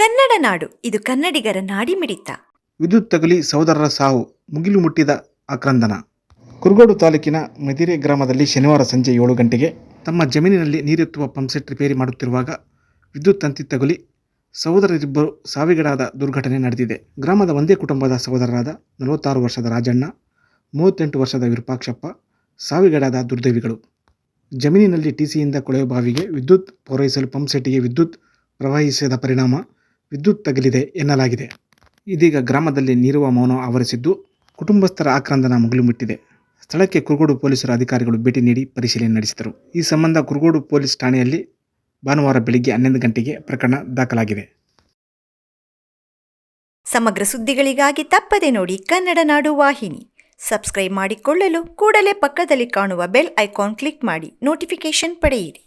ಕನ್ನಡ ನಾಡು, ಇದು ಕನ್ನಡಿಗರ ನಾಡಿಮಿಡಿತ. ವಿದ್ಯುತ್ ತಗಲಿ ಸಹೋದರರ ಸಾವು, ಮುಗಿಲು ಮುಟ್ಟಿದ ಆಕ್ರಂದನ ಕುರುಗೋಡು ತಾಲೂಕಿನ ಮದಿರೆ ಗ್ರಾಮದಲ್ಲಿ ಶನಿವಾರ ಸಂಜೆ ಏಳು ಗಂಟೆಗೆ ತಮ್ಮ ಜಮೀನಿನಲ್ಲಿ ನೀರೆತ್ತುವ ಪಂಪ್ಸೆಟ್ ರಿಪೇರಿ ಮಾಡುತ್ತಿರುವಾಗ ವಿದ್ಯುತ್ ತಂತಿ ತಗುಲಿ ಸಹೋದರರಿಬ್ಬರು ಸಾವಿಗಡಾದ ದುರ್ಘಟನೆ ನಡೆದಿದೆ. ಗ್ರಾಮದ ಒಂದೇ ಕುಟುಂಬದ ಸಹೋದರರಾದ ನಲವತ್ತಾರು ವರ್ಷದ ರಾಜಣ್ಣ, ಮೂವತ್ತೆಂಟು ವರ್ಷದ ವಿರೂಪಾಕ್ಷಪ್ಪ, ಸಾವಿಗಡಾದ ದುರ್ದೈವಿಗಳು. ಜಮೀನಿನಲ್ಲಿ ಟಿಸಿಯಿಂದ ಕೊಳೆಯ ಬಾವಿಗೆ ವಿದ್ಯುತ್ ಪೂರೈಸಲು ಪಂಪ್ಸೆಟ್ಗೆ ವಿದ್ಯುತ್ ಪ್ರವಹಿಸಿದ ಪರಿಣಾಮ ವಿದ್ಯುತ್ ತಗಲಿದೆ ಎನ್ನಲಾಗಿದೆ. ಇದೀಗ ಗ್ರಾಮದಲ್ಲಿ ನೀರುವ ಮೌನ ಆವರಿಸಿದ್ದು ಕುಟುಂಬಸ್ಥರ ಆಕ್ರಂದನ ಮುಗಿಲು ಮುಟ್ಟಿದೆ. ಸ್ಥಳಕ್ಕೆ ಕುರುಗೋಡು ಪೊಲೀಸರ ಅಧಿಕಾರಿಗಳು ಭೇಟಿ ನೀಡಿ ಪರಿಶೀಲನೆ ನಡೆಸಿದರು. ಈ ಸಂಬಂಧ ಕುರುಗೋಡು ಪೊಲೀಸ್ ಠಾಣೆಯಲ್ಲಿ ಭಾನುವಾರ ಬೆಳಗ್ಗೆ ಹನ್ನೊಂದು ಗಂಟೆಗೆ ಪ್ರಕರಣ ದಾಖಲಾಗಿದೆ. ಸಮಗ್ರ ಸುದ್ದಿಗಳಿಗಾಗಿ ತಪ್ಪದೆ ನೋಡಿ ಕನ್ನಡ ನಾಡು ವಾಹಿನಿ. ಸಬ್ಸ್ಕ್ರೈಬ್ ಮಾಡಿಕೊಳ್ಳಲು ಕೂಡಲೇ ಪಕ್ಕದಲ್ಲಿ ಕಾಣುವ ಬೆಲ್ ಐಕಾನ್ ಕ್ಲಿಕ್ ಮಾಡಿ ನೋಟಿಫಿಕೇಶನ್ ಪಡೆಯಿರಿ.